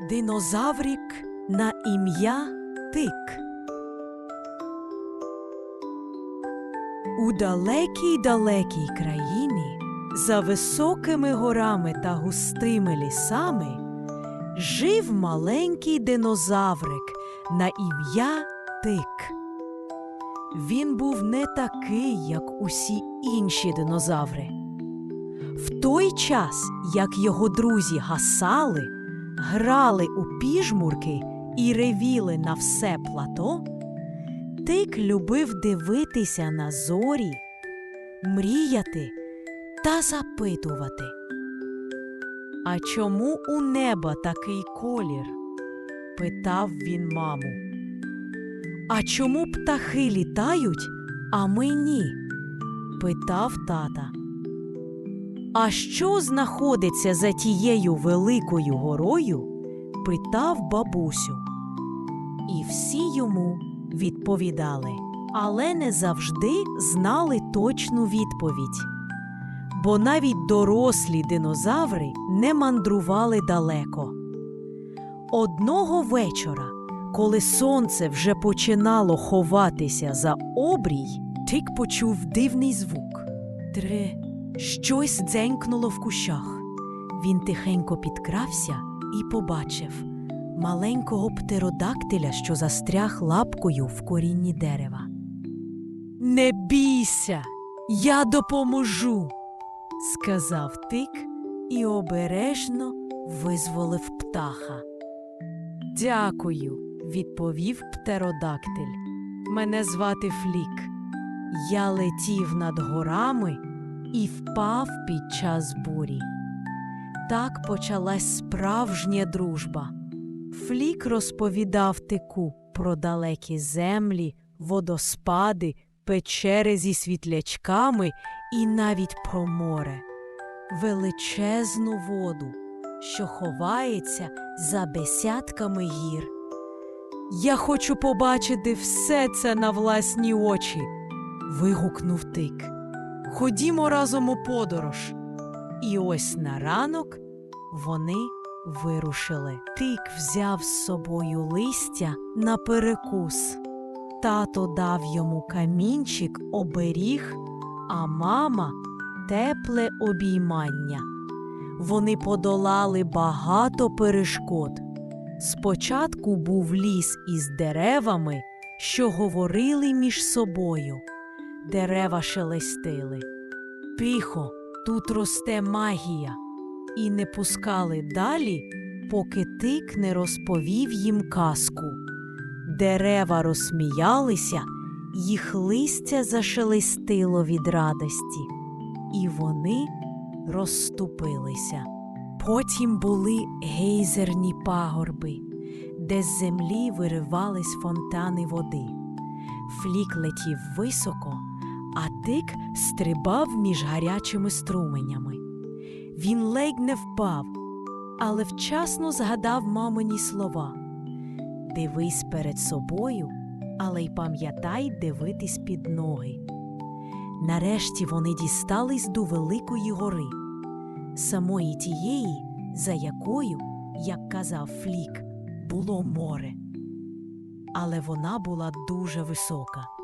Динозаврик на ім'я Тик. У далекій далекій країні, за високими горами та густими лісами, жив маленький динозаврик на ім'я Тик. Він був не такий, як усі інші динозаври. В той час, як його друзі гасали, грали у піжмурки і ревіли на все плато, Тик любив дивитися на зорі, мріяти та запитувати. А чому у неба такий колір? питав він маму. А чому птахи літають, а ми ні? питав тата. А що знаходиться за тією великою горою? питав бабусю. І всі йому відповідали, але не завжди знали точну відповідь. Бо навіть дорослі динозаври не мандрували далеко. Одного вечора, коли сонце вже починало ховатися за обрій, Тик почув дивний звук. Тре, щось дзенькнуло в кущах. Він тихенько підкрався і побачив маленького птеродактиля, що застряг лапкою в корінні дерева. Не бійся, я допоможу, сказав тик і обережно визволив птаха. Дякую, відповів птеродактиль. Мене звати Флік. Я летів над горами і впав під час бурі. Так почалась справжня дружба. Флік розповідав тику про далекі землі, водоспади, печери зі світлячками і навіть про море, величезну воду, що ховається за десятками гір. Я хочу побачити все це на власні очі. вигукнув тик. Ходімо разом у подорож. І ось на ранок вони вирушили. Тик взяв з собою листя на перекус. Тато дав йому камінчик оберіг, а мама тепле обіймання. Вони подолали багато перешкод. Спочатку був ліс із деревами, що говорили між собою. Дерева шелестили. Тихо, тут росте магія. І не пускали далі, поки тик не розповів їм казку. Дерева розсміялися, їх листя зашелестило від радості, і вони розступилися. Потім були гейзерні пагорби, де з землі виривались фонтани води. Флік летів високо, а тик стрибав між гарячими струменями. Він ледь не впав, але вчасно згадав мамині слова Дивись перед собою, але й пам'ятай дивитись під ноги. Нарешті вони дістались до Великої гори, самої тієї, за якою, як казав Флік, було море. Але вона була дуже висока.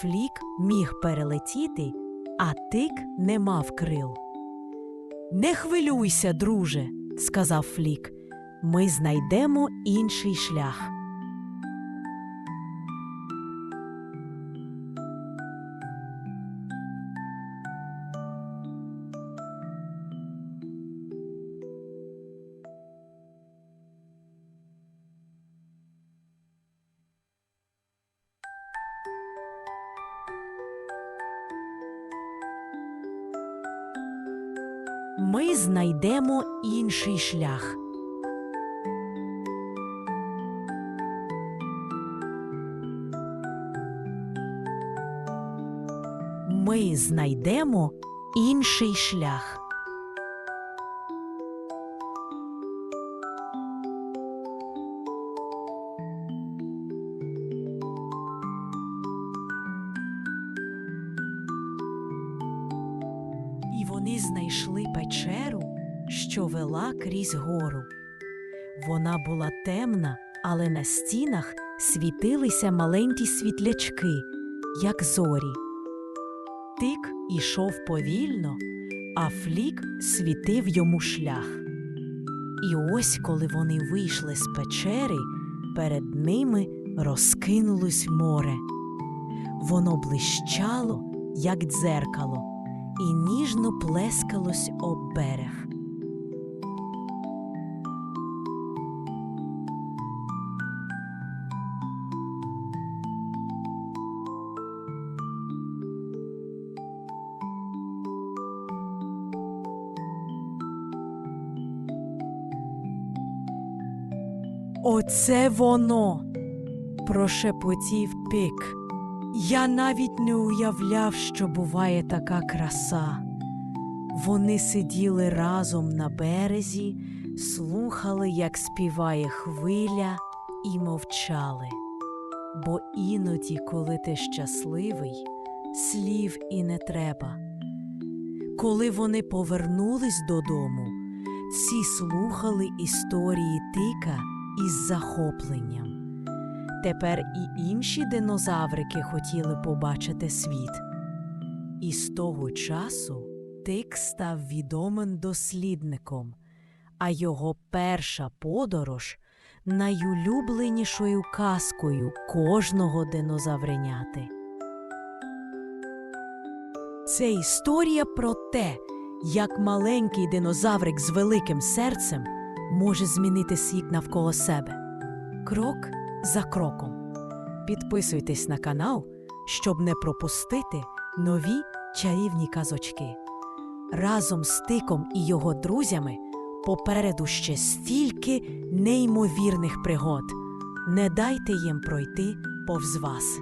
Флік міг перелетіти, а тик не мав крил. Не хвилюйся, друже, сказав Флік. Ми знайдемо інший шлях. Ми знайдемо інший шлях. Ми знайдемо інший шлях. Вони знайшли печеру, що вела крізь гору. Вона була темна, але на стінах світилися маленькі світлячки, як зорі. Тик ішов повільно, а флік світив йому шлях. І ось, коли вони вийшли з печери, перед ними розкинулось море. Воно блищало, як дзеркало, і ніжно плескалось об берег. Оце воно. прошепотів пик. Я навіть не уявляв, що буває така краса. Вони сиділи разом на березі, слухали, як співає хвиля, і мовчали. Бо іноді, коли ти щасливий, слів і не треба. Коли вони повернулись додому, всі слухали історії тика із захопленням. Тепер і інші динозаврики хотіли побачити світ. І з того часу тик став відомим дослідником, а його перша подорож найулюбленішою казкою кожного динозавреняти. Це історія про те, як маленький динозаврик з великим серцем може змінити світ навколо себе. Крок за кроком. Підписуйтесь на канал, щоб не пропустити нові чарівні казочки. Разом з тиком і його друзями попереду ще стільки неймовірних пригод. Не дайте їм пройти повз вас.